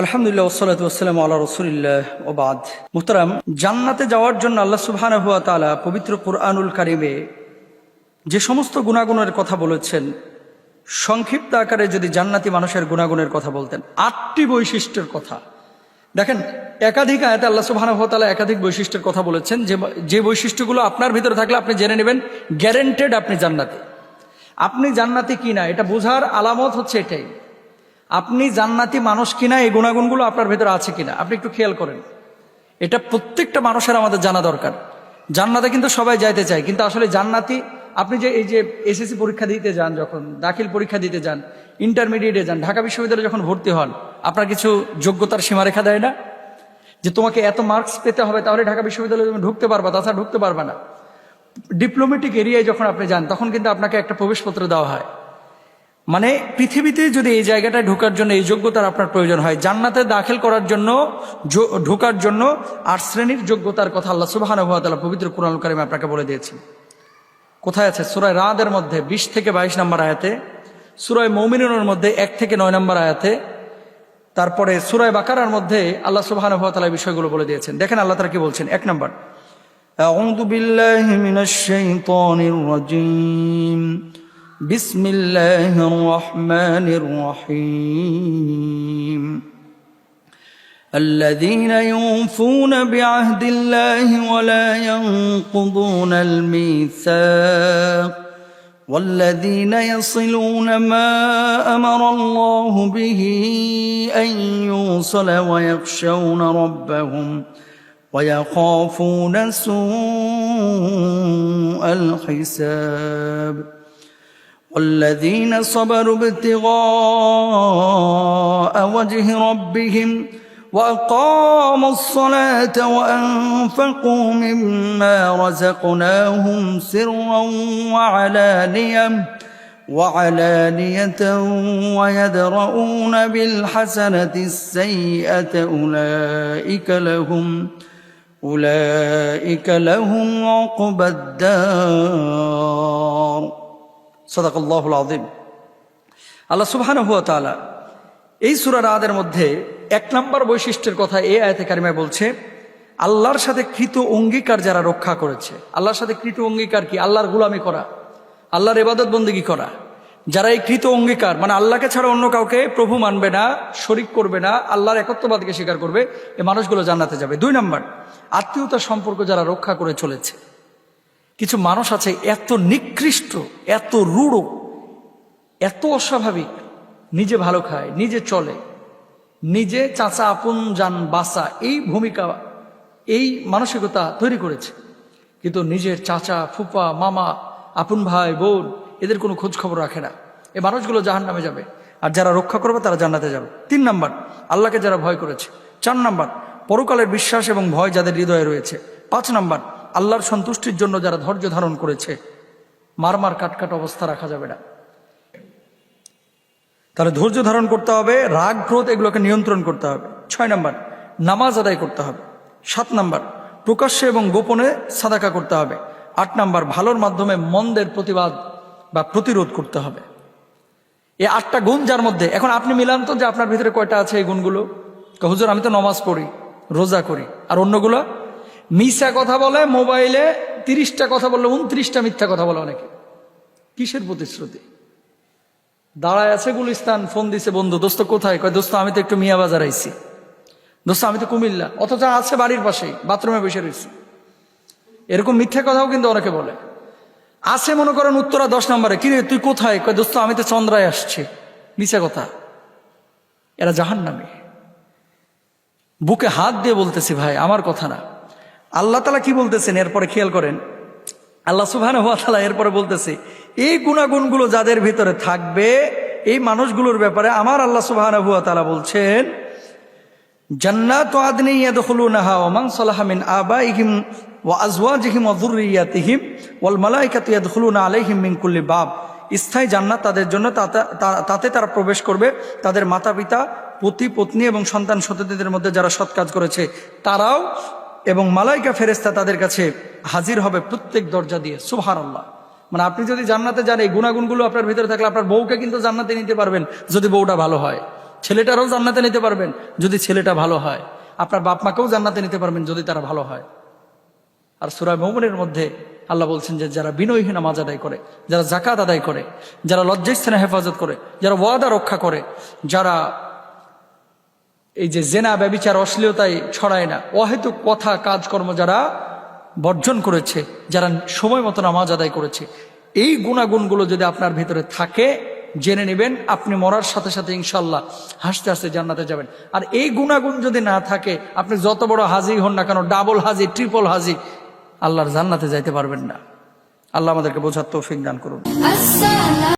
আলহামদুলিল্লাহ ওসালাতাম আল্লাহ রসুলিল্লাহ, ওবাদ। মুহতারাম, জান্নাতে যাওয়ার জন্য আল্লাহ সুবহান হুয়া তালা পবিত্র কুরআনুল কারিমে যে সমস্ত গুণাগুণের কথা বলেছেন, সংক্ষিপ্ত আকারে যদি জান্নাতি মানুষের গুণাগুণের কথা বলতেন, আটটি বৈশিষ্ট্যের কথা। দেখেন, একাধিক আয়াতে আল্লাহ সুবহান হুয়া তালা একাধিক বৈশিষ্ট্যের কথা বলেছেন, যে যে বৈশিষ্ট্যগুলো আপনার ভিতরে থাকলে আপনি জেনে নেবেন গ্যারেন্টেড আপনি জান্নাতি। আপনি জান্নাতি কি না এটা বোঝার আলামত হচ্ছে এটাই। আপনি জান্নাতি মানুষ কিনা, এই গুণাগুণগুলো আপনার ভেতরে আছে কিনা, আপনি একটু খেয়াল করেন। এটা প্রত্যেকটা মানুষের আমাদের জানা দরকার। জান্নাতে কিন্তু সবাই যাইতে চায়, কিন্তু আসলে জান্নাতি, আপনি যে, এই যে এসএসসি পরীক্ষা দিতে যান যখন, দাখিল পরীক্ষা দিতে যান ইন্টারমিডিয়েটে যান, ঢাকা বিশ্ববিদ্যালয়ে যখন ভর্তি হন, আপনার কিছু যোগ্যতার সীমারেখা দেয় না? যে তোমাকে এত মার্কস পেতে হবে, তাহলে ঢাকা বিশ্ববিদ্যালয়ে তুমি ঢুকতে পারবা, তাছাড়া ঢুকতে পারবা না। ডিপ্লোমেটিক এরিয়ায় যখন আপনি যান, তখন কিন্তু আপনাকে একটা প্রবেশপত্র দেওয়া হয়। মানে পৃথিবীতে যদি এই জায়গাটায় ঢোকার জন্য এই যোগ্যতার আপনার প্রয়োজন হয় জান্নাতে দাখিল করার জন্য যো- ঢোকার জন্য আট শ্রেণীর যোগ্যতার কথা আল্লাহ সুবাহান পবিত্র কোরআন কারিমে আপনাকে বলে দিয়েছি কোথায় আছে সুরায় রাদের মধ্যে বিশ থেকে বাইশ নম্বর আয়াতে সুরায় মৌমিনের মধ্যে এক থেকে নয় নম্বর আয়াতে তারপরে সুরায় বাকারার মধ্যে আল্লাহ সুবাহান এই বিষয়গুলো বলে দিয়েছেন দেখেন আল্লাহ তারা কি বলছেন এক নম্বর أعوذ بالله من الشيطان الرجيم بسم الله الرحمن الرحيم. الذين يوفون بعهد الله ولا ينقضون الميثاق والذين يصلون ما أمر الله به أن يوصل ويخشون ربهم ويخافون سوء الحساب. والذين صبروا ابتغاء وجه ربهم وأقاموا الصلاة وأنفقوا مما رزقناهم سرا وعلانية وعلانية ويدرؤون بالحسنة السيئة أولئك لهم أولئك لهم عقبى الدار সদাকল্লাহুল আদিম আল্লাহ সুবহান হুয়া তালা এই সুরার আদের মধ্যে এক নম্বর বৈশিষ্ট্যের কথা এ আয়তে কারিমায় বলছে, আল্লাহর সাথে কৃত অঙ্গীকার যারা রক্ষা করেছে, আল্লাহর সাথে কৃত অঙ্গীকার কি? আল্লাহর গুলামি করা, আল্লাহর এবাদত বন্দিগি করা। যারা এই কৃত অঙ্গীকার মানে আল্লাহকে ছাড়া অন্য কাউকে প্রভু মানবে না, শরিক করবে না, আল্লাহর একত্ববাদকে স্বীকার করবে, এ মানুষগুলো জান্নাতে যাবে। দুই নম্বর, আত্মীয়তার সম্পর্ক যারা রক্ষা করে চলেছে। কিছু মানুষ আছে এত নিকৃষ্ট, এত রূঢ়, এত অস্বাভাবিক। নিজে ভালো খায়, নিজে চলে, নিজে চাচা, আপন যান বাসা এই ভূমিকা, এই মানসিকতা তৈরি করেছে। কিন্তু নিজের চাচা ফুপা মামা, আপন ভাই, বোন, এদের কোনো খোঁজ খবর রাখে না। এই মানুষগুলো জাহান নামে যাবে। আর যারা রক্ষা করবে, তারা জান্নাতে যাবে। তিন নাম্বার, আল্লাহকে যারা ভয় করেছে। চার নাম্বার, পরকালের বিশ্বাস এবং ভয় যাদের হৃদয়ে রয়েছে। পাঁচ নাম্বার আল্লাহর সন্তুষ্টির জন্য যারা ধৈর্য ধারণ করেছে মার মার কাটকাট অবস্থা রাখা যাবে না। তাহলে ধৈর্য ধারণ করতে হবে, রাগ, ক্রোধ এগুলোকে নিয়ন্ত্রণ করতে হবে। ছয় নাম্বার, নামাজ আদায় করতে হবে। সাত নাম্বার, প্রকাশ্যে এবং গোপনে সাদাকা করতে হবে। আট নাম্বার, ভালোর মাধ্যমে মন্দের প্রতিবাদ বা প্রতিরোধ করতে হবে। এই আটটা গুণ যার মধ্যে, এখন আপনি মিলান তো যে আপনার ভিতরে কয়টা আছে এই গুণগুলো? হুজুর, আমি তো নমাজ পড়ি, রোজা করি, আর অন্যগুলো? মিশা কথা বলে, মোবাইলে তিরিশটা কথা বললে, উনত্রিশটা মিথ্যা কথা বলে অনেকে। কিসের প্রতিশ্রুতি? দাঁড়ায় আছে গুলিস্তান, ফোন দিছে, বন্ধু, দোস্ত, কোথায়? কয়, দোস্ত, আমি তো একটু মিয়া বাজার আইছি। দোস্ত, আমি তো কুমিল্লা। অথচ আছে বাড়ির পাশেই বাথরুমে বসে রয়েছি। এরকম মিথ্যা কথাও কিন্তু অনেকে বলে। আছে, মনে করেন, উত্তরা দশ নম্বরে। কিরে, তুই কোথায়? কয়, দোস্ত, আমি তো চন্দ্রায় আসছি। মিছা কথা। এরা জাহান নামে বুকে হাত দিয়ে বলতেছি, ভাই, আমার কথা না। আল্লাহ তালা কি বলতেছেন? এরপরে খেয়াল করেন। আল্লাহ সুবহান তাআলা এরপরে বলতেছে, এই গুণাগুণগুলো যাদের ভিতরে থাকবে, এই মানুষগুলোর ব্যাপারে আমার আল্লাহ সুবহান তালা বলছেন, জান্নাত স্থায়ী জান্নাত তাদের জন্য তাতে তারা প্রবেশ করবে। তাদের মাতা পিতা পতি পত্নী এবং সন্তান সন্ততিদের মধ্যে যারা সৎ কাজ করেছে, তারাও এবং মালাইকা ফেরেস্তা তাদের কাছে হাজির হবে প্রত্যেক দরজা দিয়ে, সুবহানাল্লাহ। মানে আপনি যদি জান্নাতে যান, এই গুণাগুণগুলো আপনার ভিতরে থাকলে আপনার বউকে কিন্তু জান্নাতে নিতে পারবেন যদি বউটা ভালো হয়। ছেলেটারও জান্নাতে নিতে পারবেন যদি ছেলেটা ভালো হয়। আপনার বাপ মাকেও জান্নাতে নিতে পারবেন যদি তারা ভালো হয়। আর সুরায় মৌমনের মধ্যে আল্লাহ বলছেন যে যারা বিনয়হীন নামাজ আদায় করে, যারা জাকাত আদায় করে, যারা লজ্জাস্থানে হেফাজত করে, যারা ওয়াদা রক্ষা করে, যারা এই যে জেনা, ব্যবচার, অশ্লীলতায় ছড়ায় না। অহেতু কথা, কাজকর্ম যারা বর্জন করেছে, যারা সময় মতো নামাজ আদায় করেছে, এই গুণাগুণগুলো যদি আপনার ভেতরে থাকে, জেনে নেবেন, আপনি মরার সাথে সাথে ইনশাল্লাহ হাসতে হাসতে জান্নাতে যাবেন। আর এই গুণাগুণ যদি না থাকে, আপনি যত বড় হাজি হন না কেন, ডাবল হাজি ট্রিপল হাজি আল্লাহর জান্নাতে যাইতে পারবেন না। আল্লাহ আমাদেরকে বোঝার তৌফিক দান করুন।